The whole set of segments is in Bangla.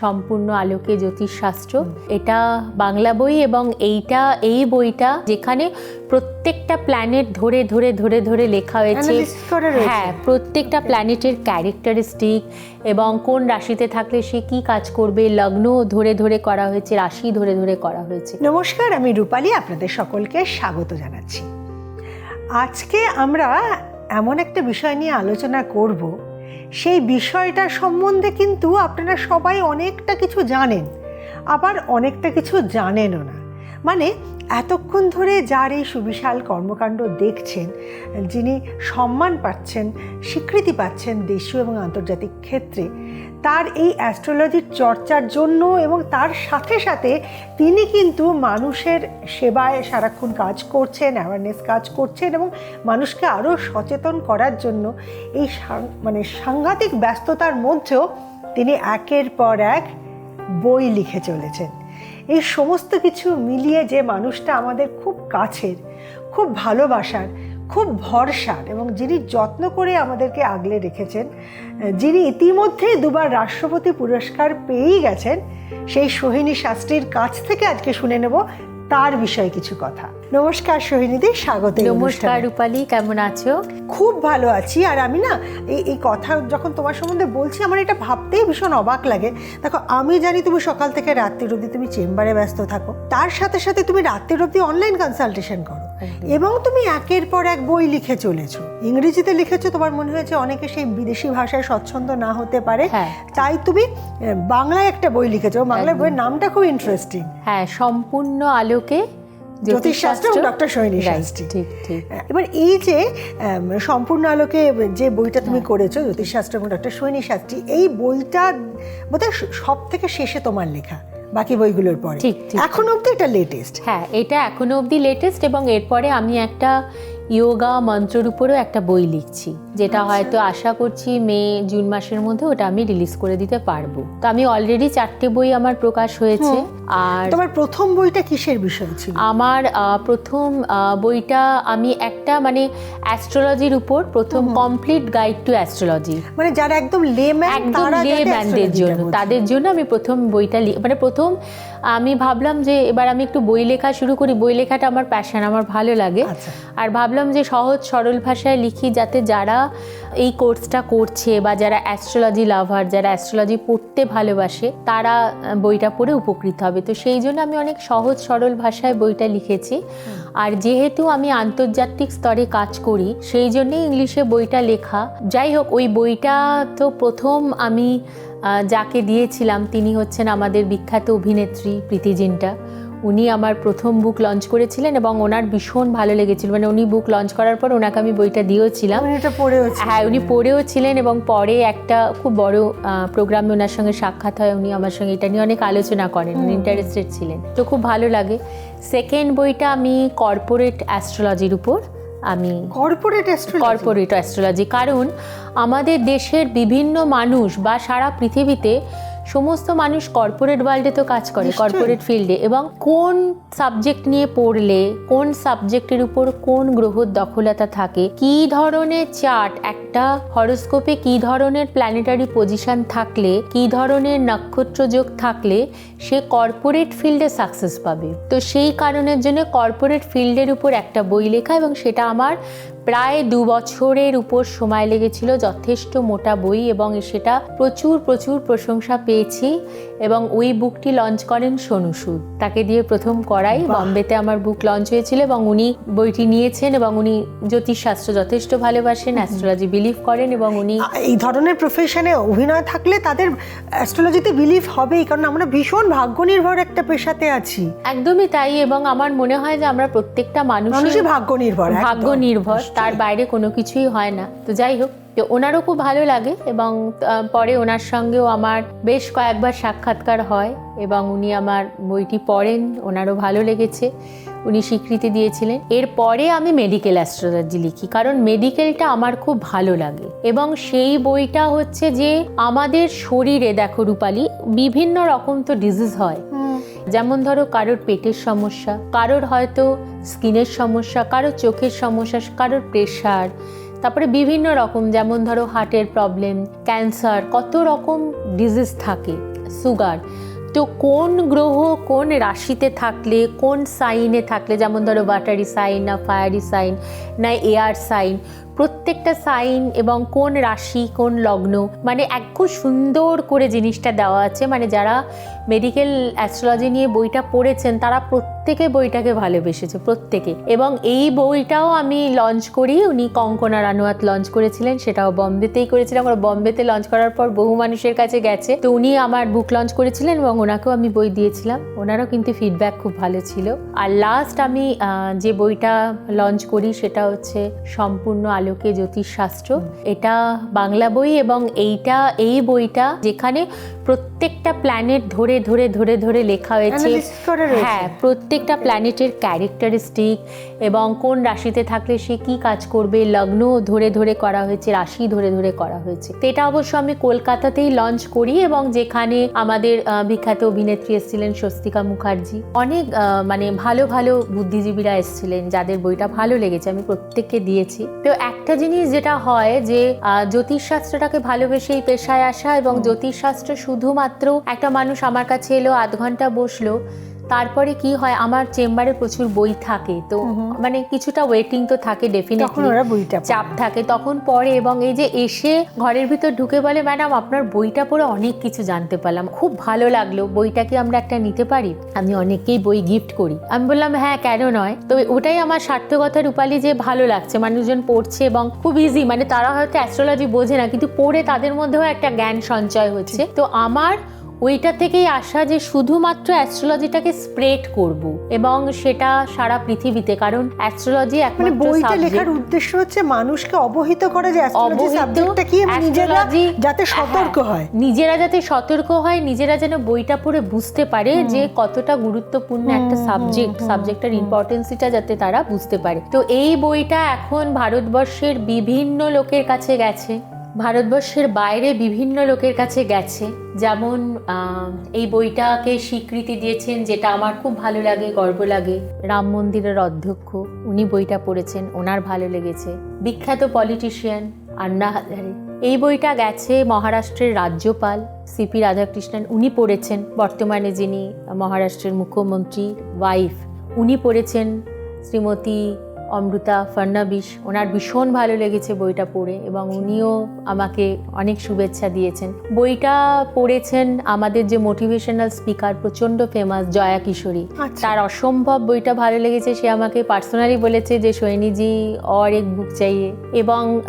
সম্পূর্ণ আলোকে জ্যোতিষশাস্ত্র। এটা বাংলা বই এবং এইটা এই বইটা যেখানে প্রত্যেকটা প্ল্যানেট ধরে ধরে ধরে ধরে লেখা হয়েছে। হ্যাঁ প্রত্যেকটা প্ল্যানেটের ক্যারেক্টারিস্টিক এবং কোন রাশিতে থাকলে সে কি কাজ করবে লগ্ন ধরে ধরে করা হয়েছে রাশি ধরে ধরে করা হয়েছে। নমস্কার আমি রূপালী আপনাদের সকলকে স্বাগত জানাচ্ছি। আজকে আমরা এমন একটা বিষয় নিয়ে আলোচনা করব সেই বিষয়টা সম্বন্ধে কিন্তু আপনারা সবাই অনেকটা কিছু জানেন আবার অনেকটা কিছু জানেনও না। মানে এতক্ষণ ধরে যার এই সুবিশাল কর্মকাণ্ড দেখছেন, যিনি সম্মান পাচ্ছেন, স্বীকৃতি পাচ্ছেন দেশীয় এবং আন্তর্জাতিক ক্ষেত্রে, তার এই অ্যাস্ট্রোলজির চর্চার জন্য এবং তার সাথে সাথে তিনি কিন্তু মানুষের সেবায় সারাক্ষণ কাজ করছেন অ্যাওয়ারনেস কাজ করছেন এবং মানুষকে আরও সচেতন করার জন্য এই মানে সাংঘাতিক ব্যস্ততার মধ্যেও তিনি একের পর এক বই লিখে চলেছেন। এই সমস্ত কিছু মিলিয়ে যে মানুষটা আমাদের খুব কাছের, খুব ভালোবাসার, খুব ভরসার এবং যিনি যত্ন করে আমাদেরকে আগলে রেখেছেন, যিনি ইতিমধ্যে দুবার রাষ্ট্রপতি পুরস্কার পেয়েই গেছেন, সেই সোহিনী শাস্ত্রীর কাছ থেকে আজকে শুনে নেব তার বিষয়ে কিছু কথা। নমস্কার সোহিনীদি স্বাগত নমস্কার। রূপালী কেমন আছো? খুব ভালো আছি। আর আমি না এই এই কথা যখন তোমার সম্বন্ধে বলছি আমার এটা ভাবতেই ভীষণ অবাক লাগে। দেখো আমি জানি তুমি সকাল থেকে রাত্রির অবধি তুমি চেম্বারে ব্যস্ত থাকো। তার সাথে সাথে তুমি রাত্রির অবধি অনলাইন কনসালটেশন করো। এবং তুমি একের পর এক বই লিখে চলেছো। ইংরেজিতে লিখেছো তোমার মনে হয়েছে অনেকে সেই বিদেশি ভাষায় স্বচ্ছন্দ না হতে পারে। হ্যাঁ। তাই তুমি বাংলায় একটা বই লিখেছো। একদম। বইয়ের নামটা খুব ইন্টারেস্টিং হ্যাঁ সম্পূর্ণ আলোকে জ্যোতিষশাস্ত্র এবং ডক্টর Right, শাস্ত্রী। ঠিক ঠিক। এবার এই যে সম্পূর্ণ আলোকে যে বইটা তুমি করেছ জ্যোতিষশাস্ত্র এবং ডক্টর সৈনী শাস্ত্রী এই বইটা বোধহয় সব থেকে শেষে তোমার লেখা। বাকি বইগুলোর পরে ঠিক। এখন অব্দি এটা লেটেস্ট হ্যাঁ এটা এখনও অবধি লেটেস্ট এবং এরপরে আমি একটা ইয়োগা মন্ত্রের উপরেও একটা বই লিখছি যেটা হয়তো আশা করছি মে জুন মাসের মধ্যে ওটা আমি রিলিজ করে দিতে পারব। তো আমি অলরেডি চারটে বই আমার প্রকাশ হয়েছে আর তোমার প্রথম বইটা কিসের বিষয় ছিল? আমার প্রথম বইটা আমি একটা মানে অ্যাস্ট্রোলজির উপর প্রথম কমপ্লিট গাইড টু অ্যাস্ট্রোলজি মানে যারা একদম লেম্যান একদম তারা লে যাতে ম্যানদের astrology টা জন্য তাদের জন্য আমি প্রথম বইটা মানে প্রথম আমি ভাবলাম যে এবার আমি একটু বই লেখা শুরু করি। বই লেখাটা আমার প্যাশন আমার ভালো লাগে। আচ্ছা। আর ভাবলাম যে সহজ সরল ভাষায় লিখি যাতে যারা এই কোর্সটা করছে বা যারা অ্যাস্ট্রোলজি লাভার যারা অ্যাস্ট্রোলজি পড়তে ভালোবাসে তারা বইটা পড়ে উপকৃত হবে। তো সেই জন্য আমি অনেক সহজ সরল ভাষায় বইটা লিখেছি। আর যেহেতু আমি আন্তর্জাতিক স্তরে কাজ করি, সেই জন্যে ইংলিশে বইটা লেখা। যাই হোক, ওই বইটা তো প্রথম আমি যাকে দিয়েছিলাম, তিনি হচ্ছেন আমাদের বিখ্যাত অভিনেত্রী প্রীতি জিন্টা উনি আমার প্রথম বুক লঞ্চ করেছিলেন এবং ওনার ভীষণ ভালো লেগেছিল। মানে উনি বুক লঞ্চ করার পর ওনাকে আমি বইটা দিয়েওছিলাম। হ্যাঁ উনি পড়েও ছিলেন এবং পরে একটা খুব বড় প্রোগ্রামে ওনার সঙ্গে সাক্ষাৎ হয়। উনি আমার সঙ্গে এটা নিয়ে অনেক আলোচনা করেন। উনি ইন্টারেস্টেড ছিলেন। তো খুব ভালো লাগে। সেকেন্ড বইটা আমি কর্পোরেট অ্যাস্ট্রোলজির উপর আমি কর্পোরেট কর্পোরেট অ্যাস্ট্রোলজি কারণ আমাদের দেশের বিভিন্ন মানুষ বা সারা পৃথিবীতে সমস্ত মানুষ কর্পোরেট ওয়ার্ল্ডে তো কাজ করে কর্পোরেট ফিল্ডে এবং কোন সাবজেক্ট নিয়ে পড়লে কোন সাবজেক্টের উপর কোন গ্রহর দখলতা থাকে কি ধরনের চার্ট একটা হরোস্কোপে কি ধরনের প্ল্যানেটারি পজিশন থাকলে কি ধরনের নক্ষত্র যোগ থাকলে সে কর্পোরেট ফিল্ডে সাকসেস পাবে। তো সেই কারণের জন্য কর্পোরেট ফিল্ডের উপর একটা বই লেখা এবং সেটা আমার প্রায় দু বছরের উপর সময় লেগেছিল যথেষ্ট মোটা বই এবং সেটা প্রচুর প্রচুর প্রশংসা পেয়েছি এবং ওই বুকটি লঞ্চ করেন সোনু সুদ। তাকে দিয়ে প্রথম করাই। বম্বেতে আমার বুক লঞ্চ হয়েছিল এবং উনি বইটি নিয়েছেন এবং উনি জ্যোতিষশাস্ত্র যথেষ্ট ভালোবাসেন অ্যাস্ট্রোলজি বিলিভ করেন এবং উনি এই ধরনের প্রফেশনে অভিনয় থাকলে তাদের অ্যাস্ট্রোলজিতে বিলিভ হবেই কারণ আমরা ভীষণ ভাগ্য নির্ভর একটা পেশাতে আছি। একদমই তাই এবং আমার মনে হয় যে আমরা প্রত্যেকটা মানুষ মানুষই ভাগ্য নির্ভর ভাগ্য নির্ভর তার বাইরে কোনো কিছুই হয় না। তো যাই হোক তো ওনারও খুব ভালো লাগে এবং পরে ওনার সঙ্গেও আমার বেশ কয়েকবার সাক্ষাৎকার হয় এবং উনি আমার বইটি পড়েন ওনারও ভালো লেগেছে। উনি স্বীকৃতি দিয়েছিলেন। এরপরে আমি মেডিকেল অ্যাস্ট্রোলজি লিখি কারণ মেডিকেলটা আমার খুব ভালো লাগে। এবং সেই বইটা হচ্ছে যে আমাদের শরীরে দেখো রূপালী বিভিন্ন রকম তো ডিজিজ হয়। যেমন ধরো কারোর পেটের সমস্যা কারোর হয়তো স্কিনের সমস্যা কারোর চোখের সমস্যা কারোর প্রেশার তারপরে বিভিন্ন রকম যেমন ধরো হার্টের প্রবলেম ক্যান্সার কত রকম ডিজিজ থাকে সুগার তো কোন গ্রহ কোন রাশিতে থাকলে, কোন সাইনে থাকলে, যেমন ধরো ওয়াটারি সাইন না ফায়ারি সাইন না এয়ার সাইন প্রত্যেকটা সাইন এবং কোন রাশি, কোন লগ্ন মানে এক খুব সুন্দর করে জিনিসটা দেওয়া আছে। মানে যারা মেডিকেল অ্যাস্ট্রোলজি নিয়ে বইটা পড়েছেন, তারা প্রত্যেকে বইটাকে ভালোবেসেছে, প্রত্যেকে। এবং এই বইটাও আমি লঞ্চ করি। উনি কঙ্কনা রানুয়াত লঞ্চ করেছিলেন, সেটাও বম্বেতেই করেছিলাম। আর বম্বেতে লঞ্চ করার পর বহু মানুষের কাছে গেছে। তো উনি আমার বুক লঞ্চ করেছিলেন এবং ওনাকেও আমি বই দিয়েছিলাম। ওনারও কিন্তু ফিডব্যাক খুব ভালো ছিল। আর লাস্ট আমি যে বইটা লঞ্চ করি, সেটা হচ্ছে সম্পূর্ণ আলোকে জ্যোতিষশাস্ত্র। এটা বাংলা বই এবং এইটা এই বইটা যেখানে প্রত্যেকটা প্ল্যানেট ধরে ধরে ধরে ধরে লেখা হয়েছে। হ্যাঁ প্রত্যেকটা প্ল্যানেটের ক্যারেক্টারিস্টিক এবং কোন রাশিতে থাকলে সে কি কাজ করবে লগ্ন ধরে ধরে করা হয়েছে রাশি ধরে ধরে করা হয়েছে। তো এটা অবশ্য আমি কলকাতাতেই লঞ্চ করি এবং যেখানে আমাদের বিখ্যাত অভিনেত্রী এসেছিলেন স্বস্তিকা মুখার্জি। অনেক মানে ভালো ভালো বুদ্ধিজীবীরা এসেছিলেন যাদের বইটা ভালো লেগেছে আমি প্রত্যেককে দিয়েছি। তো একটা জিনিস যেটা হয় যে জ্যোতিষশাস্ত্রটাকে ভালোবেসে এই পেশায় আসা এবং জ্যোতিষশাস্ত্র শুধুমাত্র একটা মানুষ আমার কাছে এলো আধ ঘণ্টা বসল তারপরে কি হয় আমার চেম্বারে প্রচুর বই থাকে তো মানে কিছুটা ওয়েটিং তো থাকে ডেফিনেটলি বইটা চাপ থাকে তখন পড়ে এবং এই যে এসে ঘরের ভিতর ঢুকে বলে ম্যাডাম আপনার বইটা পড়ে অনেক কিছু জানতে পারলাম খুব ভালো লাগল বইটা কি আমরা একটা নিতে পারি? আমি অনেককেই বই গিফট করি। আমি বললাম হ্যাঁ কেন নয়? তো ওটাই আমার সার্থকতা রূপালি যে ভালো লাগছে মানুষজন পড়ছে এবং খুব ইজি মানে তারা হয়তো অ্যাস্ট্রোলজি বোঝে না কিন্তু পড়ে তাদের মধ্যেও একটা জ্ঞান সঞ্চয় হচ্ছে। তো আমার ওইটা থেকেই আসা যে শুধুমাত্র অ্যাস্ট্রোলজিটাকে স্প্রেড করব এবং সেটা সারা পৃথিবীতে কারণ অ্যাস্ট্রোলজি একমাত্র বইটা লেখার উদ্দেশ্য হচ্ছে মানুষকে অবহিত করা যে অ্যাস্ট্রোলজি অবহিত, সাবজেক্টটা কি নিজেরা যাতে সতর্ক হ্যাঁ, হয়। নিজেরা যাতে সতর্ক হয় নিজেরা যেন বইটা পড়ে বুঝতে পারে যে কতটা গুরুত্বপূর্ণ একটা সাবজেক্ট সাবজেক্টের ইম্পর্টেন্সিটা যাতে তারা বুঝতে পারে। তো এই বইটা এখন ভারতবর্ষের বিভিন্ন লোকের কাছে গেছে। ভারতবর্ষের বাইরে বিভিন্ন লোকের কাছে গেছে। যেমন এই বইটাকে স্বীকৃতি দিয়েছেন যেটা আমার খুব ভালো লাগে, গর্ব লাগে। রাম মন্দিরের অধ্যক্ষ, উনি বইটা পড়েছেন, ওনার ভালো লেগেছে। বিখ্যাত পলিটিশিয়ান আন্না হাজারে। এই বইটা গেছে মহারাষ্ট্রের রাজ্যপাল সিপি রাধাকৃষ্ণন, উনি পড়েছেন। বর্তমানে যিনি মহারাষ্ট্রের মুখ্যমন্ত্রী, ওয়াইফ, উনি পড়েছেন শ্রীমতী অমৃতা ফডনাবিস ওনার ভীষণ ভালো লেগেছে বইটা পড়ে এবং উনিও আমাকে অনেক শুভেচ্ছা দিয়েছেন। বইটা পড়েছেন আমাদের যে মোটিভেশনাল স্পিকার প্রচণ্ড ফেমাস জয়া কিশোরী। আচ্ছা। তার অসম্ভব বইটা ভালো লেগেছে সে আমাকে পার্সোনালি বলেছে যে সৈনীজি और এক বুক চাইয়ে। এবং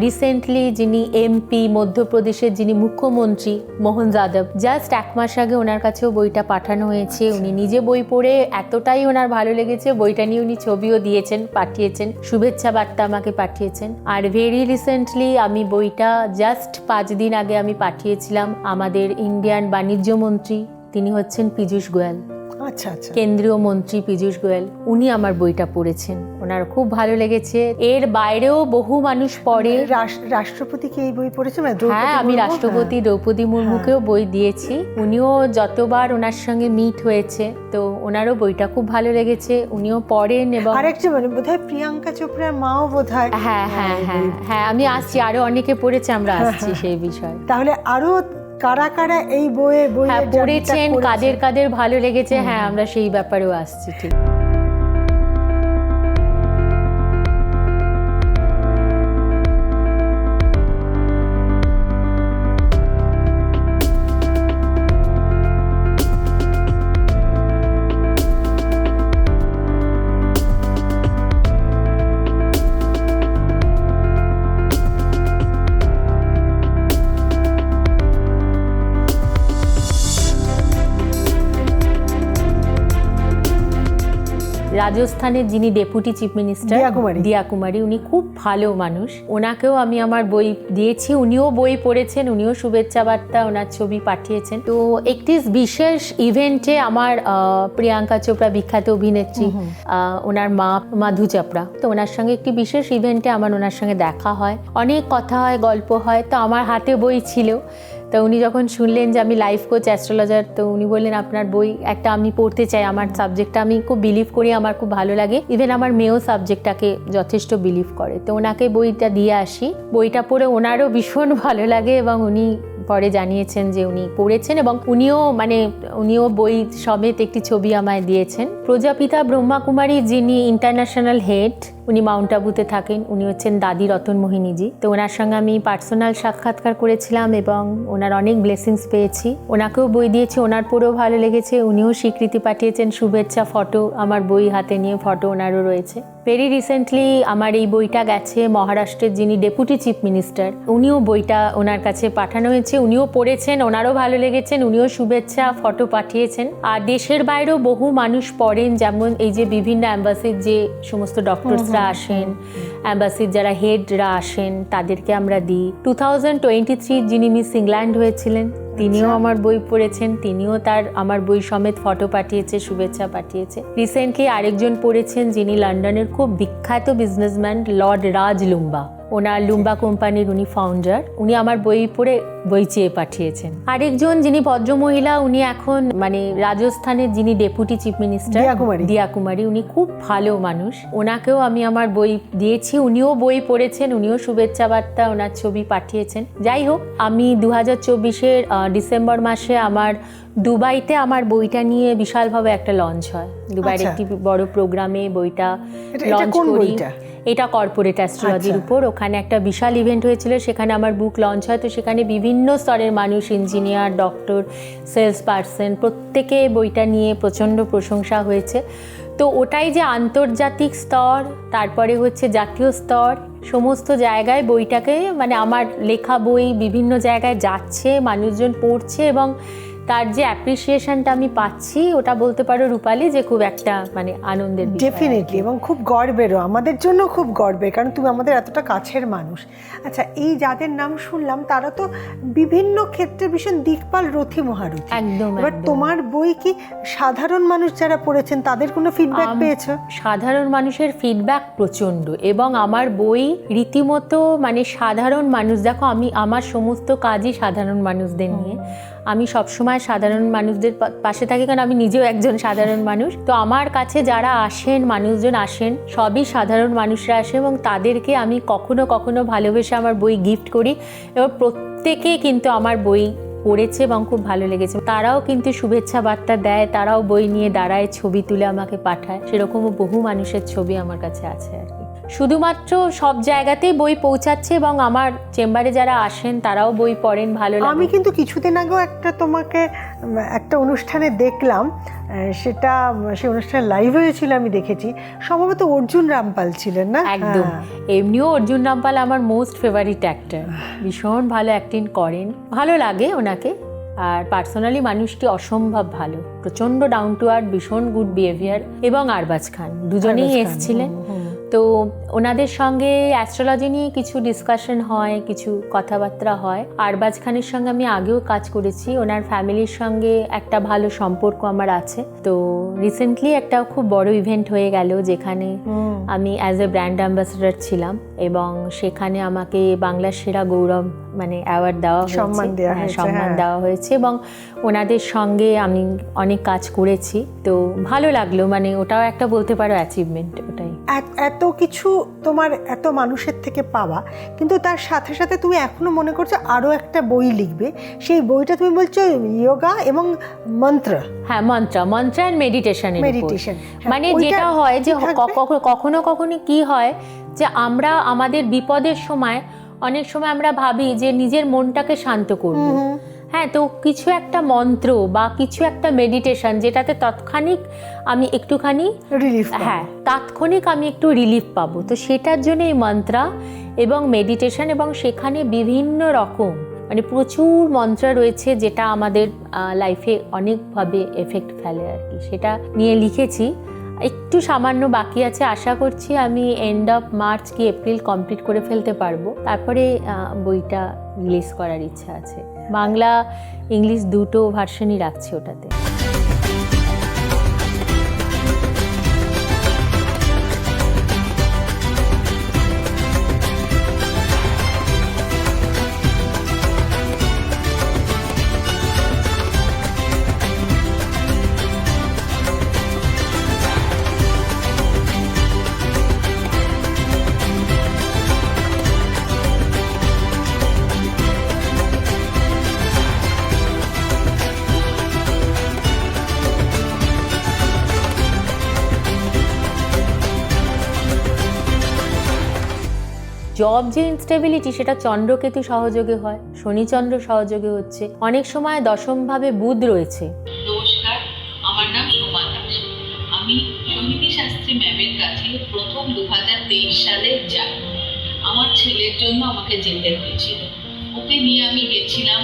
রিসেন্টলি যিনি এমপি মধ্যপ্রদেশের যিনি মুখ্যমন্ত্রী মোহন যাদব জাস্ট এক মাস আগে ওনার কাছেও বইটা পাঠানো হয়েছে। উনি নিজে বই পড়ে এতটাই ওনার ভালো লেগেছে বইটা নিয়ে উনি ছবিও দিয়েছেন পাঠিয়েছেন। শুভেচ্ছা বার্তা আমাকে পাঠিয়েছেন। আর ভেরি রিসেন্টলি আমি বইটা জাস্ট পাঁচ দিন আগে আমি পাঠিয়েছিলাম আমাদের ইন্ডিয়ান বাণিজ্য মন্ত্রী তিনি হচ্ছেন পীযূষ গোয়াল। আচ্ছা আচ্ছা। কেন্দ্রীয় মন্ত্রী পীযূষ গোয়েল উনি আমার বইটা পড়েছেন। ওনার খুব ভালো লেগেছে। এর বাইরেও বহু মানুষ পড়ে। রাস- রাষ্ট্রপতি কি এই বই পড়েছে? মানে হ্যাঁ আমি রাষ্ট্রপতি দ্রৌপদী মুর্মুকেও বই দিয়েছি। উনিও যতবার ওনার সঙ্গে মিট হয়েছে তো ওনারও বইটা খুব ভালো লেগেছে। উনিও পড়েন এবং হ্যাঁ। আরেকজন মানে বোধহয় প্রিয়াঙ্কা চোপড়ার মাও বোধহয় হ্যাঁ হ্যাঁ হ্যাঁ হ্যাঁ আমি আসছি আরও অনেকে পড়েছে আমরা আসছি সেই বিষয়ে। তাহলে আরও কারা কারা এই বইয়ে বইয়ে হ্যাঁ পড়েছেন কাদের কাদের ভালো লেগেছে? হ্যাঁ আমরা সেই ব্যাপারেও আসছি ঠিক। রাজস্থানের যিনি ডেপুটি চিফ মিনিস্টার দিয়া কুমারী। উনি খুব ভালো মানুষ। ওনাকেও আমি আমার বই দিয়েছি উনিও বই পড়েছেন উনিও শুভেচ্ছা বার্তা ওনার ছবি পাঠিয়েছেন। তো একটি বিশেষ ইভেন্টে আমার প্রিয়াঙ্কা চোপড়া বিখ্যাত অভিনেত্রী আহ, ওনার মা মাধু চোপড়া। তো ওনার সঙ্গে একটি বিশেষ ইভেন্টে আমার ওনার সঙ্গে দেখা হয়। অনেক কথা হয় গল্প হয় তো আমার হাতে বই ছিল। তো উনি যখন শুনলেন যে আমি লাইফ কোচ অ্যাস্ট্রোলজার তো উনি বললেন, আপনার বই একটা আমি পড়তে চাই, আমার সাবজেক্টটা আমি খুব বিলিভ করি, আমার খুব ভালো লাগে। ইভেন আমার মেয়েও সাবজেক্টটাকে যথেষ্ট বিলিভ করে। তো ওনাকে বইটা দিয়ে আসি। বইটা পড়ে ওনারও ভীষণ ভালো লাগে এবং উনি পরে জানিয়েছেন যে উনি পড়েছেন এবং উনিও মানে উনিও বই সমেত একটি ছবি আমায় দিয়েছেন। প্রজাপিতা ব্রহ্মাকুমারী যিনি ইন্টারন্যাশনাল হেড, উনি মাউন্ট আবুতে থাকেন, উনি হচ্ছেন দাদি রতন মোহিনীজি। তো ওনার সঙ্গে আমি পার্সোনাল সাক্ষাৎকার করেছিলাম এবং ওনার অনেক ব্লেসিংস পেয়েছি। ওনাকেও বই দিয়েছি, ওনার পড়েও ভালো লেগেছে, উনিও স্বীকৃতি পাঠিয়েছেন, শুভেচ্ছা, ফটো, আমার বই হাতে নিয়ে ফটো ওনারও রয়েছে। ভেরি রিসেন্টলি আমার এই বইটা গেছে মহারাষ্ট্রের যিনি ডেপুটি চিফ মিনিস্টার উনিও বইটা ওনার কাছে পাঠানো হয়েছে। উনিও পড়েছেন ওনারও ভালো লেগেছেন উনিও শুভেচ্ছা ফটো পাঠিয়েছেন। আর দেশের বাইরেও বহু মানুষ পড়েন যেমন এই যে বিভিন্ন অ্যাম্বাসির যে সমস্ত ডক্টরসরা আসেন অ্যাম্বাসির যারা হেডরা আসেন তাদেরকে আমরা দিই। টু থাউজেন্ড টোয়েন্টি থ্রি যিনি মিস ইংল্যান্ড হয়েছিলেন তিনিও আমার বই পড়েছেন, তিনিও তার, আমার বই সমেত ফটো পাঠিয়েছে, শুভেচ্ছা পাঠিয়েছে। রিসেন্টলি আরেকজন পড়েছেন যিনি লন্ডনের খুব বিখ্যাত বিজনেসম্যান লর্ড রাজ লুম্বা ওনার লুম্বা কোম্পানির উনি ফাউন্ডার উনি আমার বই পড়ে বই চেয়ে পাঠিয়েছেন আরেকজন যিনি ভদ্রমহিলা উনি এখন মানে রাজস্থানের যিনি ডেপুটি চিফ মিনিস্টার দিয়া কুমারী। উনি খুব ভালো মানুষ ওনাকেও আমি আমার বই দিয়েছি উনিও বই পড়েছেন উনিও শুভেচ্ছা বার্তা ওনার ছবি পাঠিয়েছেন যাই হোক আমি দু হাজার চব্বিশের ডিসেম্বর মাসে আমার দুবাইতে আমার বইটা নিয়ে বিশালভাবে একটা লঞ্চ হয় দুবাইয়ের আচ্ছা। একটি বড় প্রোগ্রামে বইটা লঞ্চ করি? এটা কর্পোরেট অ্যাস্ট্রোলজির আচ্ছা। উপর। ওখানে একটা বিশাল ইভেন্ট হয়েছিল সেখানে আমার বুক লঞ্চ হয়। তো সেখানে বিভিন্ন স্তরের মানুষ ইঞ্জিনিয়ার ডক্টর সেলস পার্সন প্রত্যেকে বইটা নিয়ে প্রচণ্ড প্রশংসা হয়েছে। তো ওটাই যে আন্তর্জাতিক স্তর তারপরে হচ্ছে জাতীয় স্তর সমস্ত জায়গায় বইটাকে মানে আমার লেখা বই বিভিন্ন জায়গায় যাচ্ছে মানুষজন পড়ছে এবং তার যে অ্যাপ্রিসিয়েশনটা আমি পাচ্ছি ওটা বলতে পারো রূপালি যে খুব একটা মানে আনন্দের। ডেফিনেটলি এবং খুব গর্বেরও আমাদের জন্য খুব গর্বের কারণ তুমি আমাদের এতটা কাছের মানুষ। আচ্ছা এই যাদের নাম শুনলাম তারা তো বিভিন্ন ক্ষেত্রে ভীষণ দিকপাল রথি মহারথী। একদম এবার তোমার বই কি সাধারণ মানুষ যারা পড়েছেন তাদের কোনো ফিডব্যাক পেয়েছ? সাধারণ মানুষের ফিডব্যাক প্রচণ্ড এবং আমার বই রীতিমতো মানে সাধারণ মানুষ দেখো আমি আমার সমস্ত কাজই সাধারণ মানুষদের নিয়ে। আমি সবসময় সাধারণ মানুষদের পাশে থাকি কারণ আমি নিজেও একজন সাধারণ মানুষ। তো আমার কাছে যারা আসেন, মানুষজন আসেন, সবই সাধারণ মানুষরা আসে এবং তাদেরকে আমি কখনো কখনো ভালোবেসে আমার বই গিফট করি এবং প্রত্যেকে কিন্তু আমার বই পড়েছে এবং খুব ভালো লেগেছে। তারাও কিন্তু শুভেচ্ছা বার্তা দেয়, তারাও বই নিয়ে দাঁড়ায়, ছবি তুলে আমাকে পাঠায়। সেরকমও বহু মানুষের ছবি আমার কাছে আছে আর কি। শুধুমাত্র সব জায়গাতেই বই পৌঁছাচ্ছে এবং আমার চেম্বারে যারা আসেন তারাও বই পড়েন ভালো লাগে। আমি কিন্তু কিছুদিন আগেও একটা তোমাকে একটা অনুষ্ঠানে দেখলাম সেটা সেই অনুষ্ঠানে লাইভ হয়েছিল আমি দেখেছি। সম্ভবত অর্জুন রামপাল ছিলেন না? একদম। হ্যাঁ। এমনিও অর্জুন রামপাল আমার মোস্ট ফেভারিট অ্যাক্টর ভীষণ ভালো অ্যাক্টিং করেন। ভালো লাগে ওনাকে। আর পার্সোনালি মানুষটি অসম্ভব ভালো। প্রচণ্ড ডাউন টু আর্থ ভীষণ গুড বিহেভিয়ার এবং আরবাজ খান। দুজনেই এসছিলেন। তো ওনাদের সঙ্গে অ্যাস্ট্রোলজি নিয়ে কিছু ডিসকাশন হয় কিছু কথাবার্তা হয়। আরবাজ খানের সঙ্গে আমি আগেও কাজ করেছি। ওনার ফ্যামিলির সঙ্গে একটা ভালো সম্পর্ক আমার আছে। তো রিসেন্টলি একটা খুব বড় ইভেন্ট হয়ে গেল যেখানে আমি অ্যাজ এ ব্র্যান্ড অ্যাম্বাসেডার ছিলাম এবং সেখানে আমাকে বাংলার সেরা গৌরব মানে অ্যাওয়ার্ড দেওয়া সম্মান দেওয়া হ্যাঁ, সম্মান হ্যাঁ। দেওয়া হয়েছে এবং ওনাদের সঙ্গে আমি অনেক কাজ করেছি। তো ভালো লাগল মানে ওটাও একটা বলতে পারো অ্যাচিভমেন্ট ওটাই। এত কিছু তোমার এত মানুষের থেকে পাওয়া কিন্তু তার সাথে সাথে তুমি এখনও মনে করছ আরও একটা বই লিখবে। সেই বইটা তুমি বলছো যোগা এবং মন্ত্র হ্যাঁ মন্ত্র মন্ত্র অ্যান্ড Meditation, হ্যাঁ, মানে যেটা হয় যে কখনো কখনো কি হয় যে আমরা আমাদের বিপদের সময় অনেক সময় আমরা ভাবি যে নিজের মনটাকে শান্ত করব। হ্যাঁ তো কিছু একটা মন্ত্র বা কিছু একটা মেডিটেশন যেটাতে তৎক্ষণিক আমি একটুখানি রিলিফ হ্যাঁ তাৎক্ষণিক আমি একটু রিলিফ পাবো। তো সেটার জন্য এই মন্ত্রা এবং মেডিটেশন এবং সেখানে বিভিন্ন রকম মানে প্রচুর মন্ত্র রয়েছে যেটা আমাদের লাইফে অনেকভাবে এফেক্ট ফেলে আর কি। সেটা নিয়ে লিখেছি। একটু সামান্য বাকি আছে। আশা করছি আমি এন্ড অফ মার্চ কি এপ্রিল কমপ্লিট করে ফেলতে পারব। তারপরে বইটা রিলিজ করার ইচ্ছা আছে। বাংলা ইংলিশ দুটো ভার্সনই রাখছি ওটাতে। জব যে ইনস্টেবিলিটি সেটা চন্দ্রকেতু সহযোগে হয়, শনিচন্দ্র সহযোগে হচ্ছে। অনেক সময় দশমভাবে বুধ রয়েছে। নমস্কার, আমার নাম সোমা দাস। আমি সমিতি শাস্ত্রী ম্যামের কাছে প্রথম দু হাজার তেইশ সালে যাই। আমার ছেলের জন্য আমাকে যেতে হয়েছিল। ওকে নিয়ে আমি গেছিলাম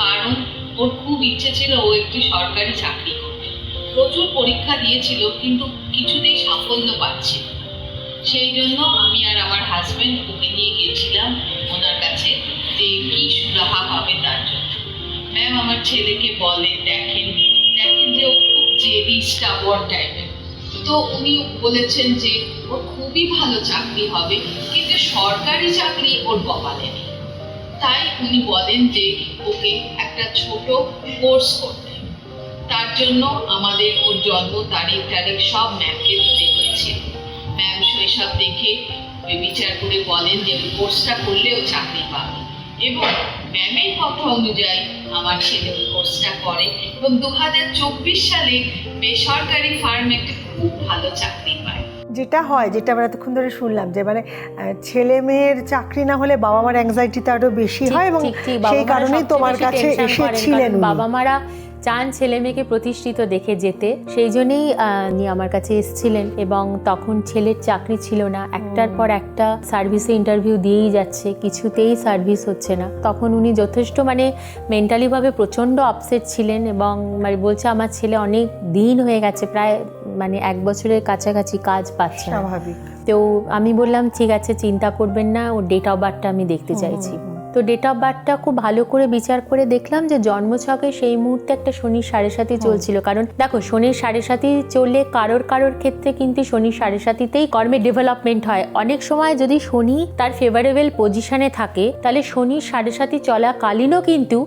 কারণ ওর খুব ইচ্ছে ছিল ও একটি সরকারি চাকরি করবে প্রচুর পরীক্ষা দিয়েছিল, কিন্তু কিছুতেই সাফল্য পাচ্ছিল না। সেই জন্য আমি আর আমার হাজবেন্ড ওকে নিয়ে গেছিলাম ওনার কাছে যে কি সুরাহা হবে তার জন্য। ম্যাম আমার ছেলেকে বলে, দেখেন দেখেন যে ও খুব জেদি স্টাবর টাইপের তো উনি বলেছেন যে ওর খুবই ভালো চাকরি হবে, কিন্তু সরকারি চাকরি ওর কপালে নেই। তাই উনি বলেন যে ওকে একটা ছোট কোর্স করতে তার জন্য আমাদের ওর জন্ম তারিখ তারিখ সব ম্যামকে দিতে দেখে বিচার করে বলেন যে ওই কোর্সটা করলেও চাকরি পাবে এবং ম্যামের কথা অনুযায়ী আমার ছেলে ওই কোর্সটা করে এবং দু সালে বেসরকারি ফার্মে একটা খুব ভালো চাকরি পায় যেটা হয় যেটা আমরা এতক্ষণ ধরে শুনলাম যে মানে ছেলে মেয়ের চাকরি না হলে বাবা মার অ্যাংজাইটিটা আরও বেশি হয় এবং। সেই কারণেই তোমার কাছে এসেছিলেন বাবা মারা চান ছেলে মেয়েকে প্রতিষ্ঠিত দেখে যেতে সেই জন্যই উনি আমার কাছে এসেছিলেন এবং তখন ছেলের চাকরি ছিল না। একটার পর একটা সার্ভিসে ইন্টারভিউ দিয়েই যাচ্ছে কিছুতেই সার্ভিস হচ্ছে না। তখন উনি যথেষ্ট মানে মেন্টালিভাবে প্রচণ্ড আপসেট ছিলেন এবং মানে বলছে আমার ছেলে অনেক দিন হয়ে গেছে প্রায় মানে এক বছরের কাছাকাছি কাজ পাচ্ছে না। স্বাভাবিক। তো আমি বললাম ঠিক আছে চিন্তা করবেন না ওর ডেট অফ বার্থটা আমি দেখতে চাইছি। তো ডেট অফ বার্থটা খুব ভালো করে বিচার করে দেখলাম যে জন্মছকে সেই মুহূর্তে একটা শনির সাড়ে সাথী চলছিল। কারণ দেখো শনির সাড়ে সাথী চললে কারোর কারোর ক্ষেত্রে কিন্তু শনির সাড়ে সাথীতেই কর্মের ডেভেলপমেন্ট হয়। অনেক সময় যদি শনি তার ফেভারেবল পজিশনে থাকে তাহলে শনির সাড়ে সাথী চলাকালীনও কিন্তু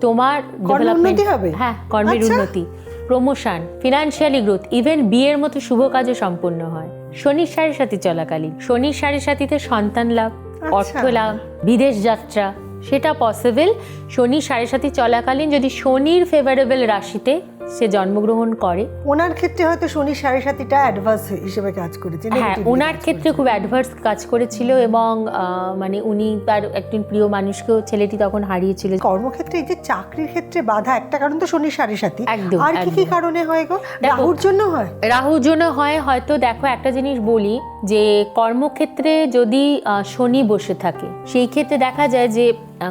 তোমার উন্নতি হবে? হ্যাঁ কর্মের আচ্ছা। উন্নতি প্রমোশন ফিনান্সিয়ালি গ্রোথ ইভেন বিয়ের মতো শুভ কাজও সম্পূর্ণ হয়। শনির সাড়ে সাথী চলাকালীন। শনির সাড়ে সাথীতে সন্তান লাভ। অর্থ লাভ বিদেশ যাত্রা সেটা পসিবল শনি সাড়ে সাথে চলাকালীন যদি শনির ফেভারেবল রাশিতে সে জন্মগ্রহণ করে। ওনার ক্ষেত্রে হয়তো শনি সাড়ে সাতিটা অ্যাডভান্স হিসেবে কাজ করেছে হ্যাঁ ওনার ক্ষেত্রে খুব অ্যাডভার্স কাজ করেছিল এবং মানে উনি তার একজন প্রিয় মানুষকেও ছেলেটি তখন হারিয়েছিল। কর্মক্ষেত্রে এই যে চাকরির ক্ষেত্রে বাধা একটা কারণ তো শনি সাড়ে সাতি। একদম, আর কি কি কারণে হয় গো? রাহুর জন্য হয়? রাহুর জন্য হয় হয়তো দেখো একটা জিনিস বলি যে কর্মক্ষেত্রে যদি শনি বসে থাকে সেই ক্ষেত্রে দেখা যায় যে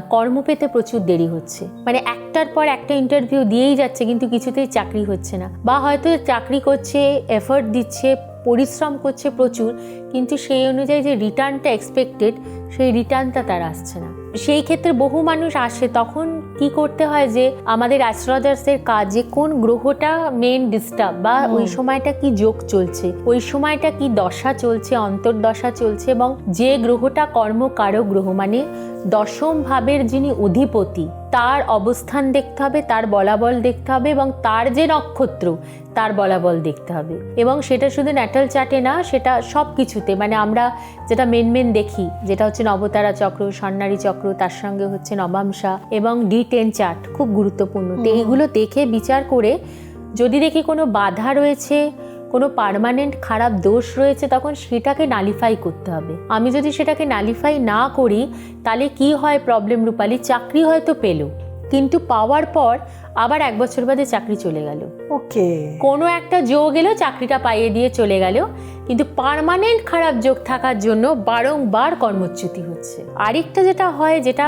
কর্ম পেতে প্রচুর দেরি হচ্ছে। মানে একটার পর একটা ইন্টারভিউ দিয়েই যাচ্ছে, কিন্তু কিছুতেই চাকরি হচ্ছে না। বা হয়তো চাকরি করছে এফোর্ট দিচ্ছে, পরিশ্রম করছে প্রচুর, কিন্তু সেই অনুযায়ী যে রিটার্নটা এক্সপেক্টেড সেই রিটার্নটা তার আসছে না। সেই ক্ষেত্রে বহু মানুষ আসে, তখন কি করতে হয় যে আমাদের অ্যাস্ট্রোলজার্সের কাজে কোন গ্রহটা মেন ডিস্টার্ব বা ওই সময়টা কি যোগ চলছে? ওই সময়টা কি দশা চলছে অন্তর্দশা চলছে এবং যে গ্রহটা কর্মকারক গ্রহ মানে দশম ভাবের যিনি অধিপতি তার অবস্থান দেখতে হবে তার বলাবল দেখতে হবে এবং তার যে নক্ষত্র তার বলাবল দেখতে হবে। এবং সেটা শুধু ন্যাটাল চার্টে না সেটা সব কিছুতে মানে আমরা যেটা মেন মেন দেখি যেটা হচ্ছে নবতারা চক্র স্বর্ণারী চক্র তার সঙ্গে হচ্ছে নবাংশা এবং ডি টেন চার্ট খুব গুরুত্বপূর্ণ। তো এইগুলো দেখে বিচার করে যদি দেখি কোনো বাধা রয়েছে কোনো পার্মানেন্ট খারাপ দোষ রয়েছে তখন সেটাকে নালিফাই করতে হবে। আমি যদি সেটাকে নালিফাই না করি তাহলে কি হয় প্রবলেম রূপালি? চাকরি হয়তো পেল কিন্তু পাওয়ার পর আবার এক বছর বাদে চাকরি চলে গেল। ওকে। কোনো একটা যোগ এলো চাকরিটা পাইয়ে দিয়ে চলে গেল কিন্তু পার্মানেন্ট খারাপ যোগ থাকার জন্য বারংবার কর্মচ্যুতি হচ্ছে। আরেকটা যেটা হয় যেটা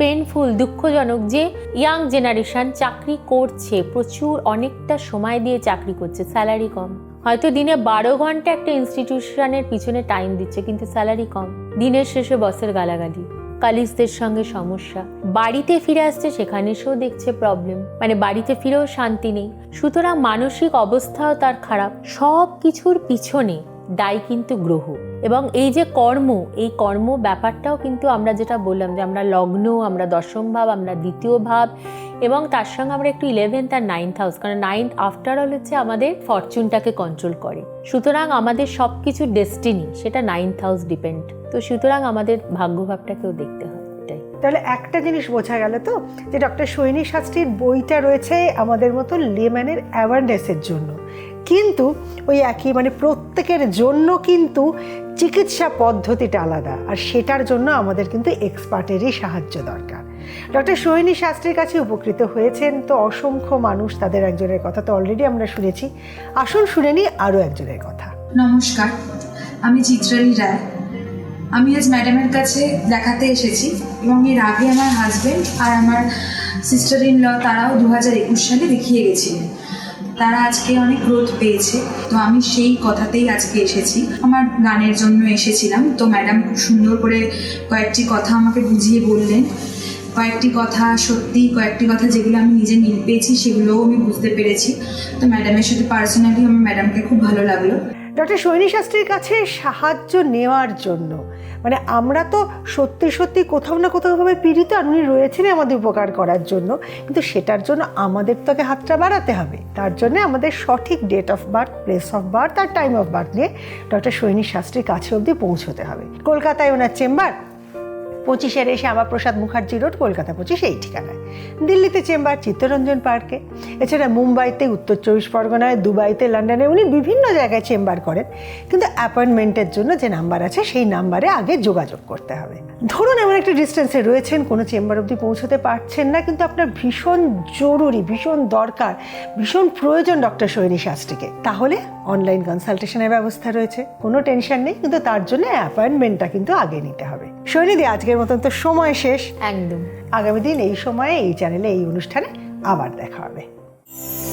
পেনফুল দুঃখজনক যে ইয়াং জেনারেশন চাকরি করছে, প্রচুর অনেকটা সময় দিয়ে চাকরি করছে স্যালারি কম। হয়তো দিনে বারো ঘণ্টা একটা ইনস্টিটিউশনের পিছনে টাইম দিচ্ছে, কিন্তু স্যালারি কম। দিনের শেষে বসের গালাগালি কালিসদের সঙ্গে সমস্যা। বাড়িতে ফিরে আসছে সেখানে এসেও দেখছে প্রবলেম মানে বাড়িতে ফিরেও শান্তি নেই। সুতরাং মানসিক অবস্থাও তার খারাপ। সব কিছুর পিছনে দায়ী কিন্তু গ্রহ। এবং এই যে কর্ম, এই কর্ম ব্যাপারটাও কিন্তু আমরা যেটা বললাম যে আমরা লগ্ন, আমরা দশম ভাব, আমরা দ্বিতীয় ভাব এবং তার সঙ্গে আমরা একটু ইলেভেন্থ আর নাইন্থ হাউস কারণ নাইন্থ আফটার অল হচ্ছে আমাদের ফরচুনটাকে কন্ট্রোল করে। সুতরাং আমাদের সব কিছু ডেস্টিনি সেটা নাইন্থ হাউস ডিপেন্ড তো সুতরাং আমাদের ভাগ্যভাবটাকেও দেখতে হয় তাহলে একটা জিনিস বোঝা গেল তো, যে ডক্টর সৈনী শাস্ত্রীর বইটা রয়েছে আমাদের মতো লেম্যানের অ্যাওয়ারনেসের জন্য। কিন্তু ওই একই মানে প্রত্যেকের জন্য কিন্তু চিকিৎসা পদ্ধতিটা আলাদা। আর সেটার জন্য আমাদের কিন্তু এক্সপার্টেরই সাহায্য দরকার। ডক্টর সোহিনী শাস্ত্রীর কাছে উপকৃত হয়েছেন তো অসংখ্য মানুষ তাদের একজনের কথা তো অলরেডি আমরা শুনেছি। আসুন শুনে নিই আরও একজনের কথা। নমস্কার, আমি চিত্রালী রায়। আমি আজ ম্যাডামের কাছে দেখাতে এসেছি এবং এর আগে আমার হাজবেন্ড আর আমার সিস্টার ইন ল তারাও দু হাজার একুশ সালে দেখিয়ে গেছিলেন। তারা আজকে অনেক গ্রোথ পেয়েছে। তো আমি সেই কথাতেই আজকে এসেছি। আমার গানের জন্য এসেছিলাম। তো ম্যাডাম খুব সুন্দর করে কয়েকটি কথা আমাকে বুঝিয়ে বললেন। কয়েকটি কথা সত্যি, কয়েকটি কথা যেগুলো আমি নিজে মিল পেয়েছি, সেগুলোও আমি বুঝতে পেরেছি। তো ম্যাডামের সাথে পার্সোনালি আমার ম্যাডামকে খুব ভালো লাগল। ডক্টর সৈনী শাস্ত্রীর কাছে সাহায্য নেওয়ার জন্য মানে আমরা তো সত্যি সত্যি কোথাও না কোথাওভাবে পীড়িত আর উনি রয়েছেন আমাদের উপকার করার জন্য। কিন্তু সেটার জন্য আমাদের তোকে হাতটা বাড়াতে হবে। তার জন্য আমাদের সঠিক date of birth place of birth R time of birth নিয়ে ডক্টর সৈনী শাস্ত্রীর কাছে অবধি পৌঁছতে হবে। কলকাতায় ওনার চেম্বার, পঁচিশের এসে আমার প্রসাদ মুখার্জি রোড, কলকাতা পঁচিশ এই ঠিকানায়। দিল্লিতে চেম্বার, চিত্তরঞ্জন পার্কে। এছাড়া মুম্বাইতে উত্তর চব্বিশ পরগনায় দুবাইতে লন্ডনে উনি বিভিন্ন জায়গায় চেম্বার করেন। কিন্তু অ্যাপয়েন্টমেন্টের জন্য যে নাম্বার আছে সেই নাম্বারে আগে যোগাযোগ করতে হবে। ধরুন এমন একটা ডিস্টেন্সে রয়েছেন কোনো চেম্বার অবধি পৌঁছতে পারছেন না কিন্তু আপনার ভীষণ জরুরি ভীষণ দরকার ভীষণ প্রয়োজন ডক্টর সৈনী শাস্ত্রীকে। তাহলে অনলাইন কনসালটেশনের ব্যবস্থা রয়েছে। কোনো টেনশন নেই কিন্তু তার জন্য অ্যাপয়েন্টমেন্টটা কিন্তু আগে নিতে হবে। সৈনিধি আজকের মতন তো সময় শেষ। একদম। আগামী দিন এই সময়ে এই চ্যানেলে এই অনুষ্ঠানে আবার দেখা হবে। you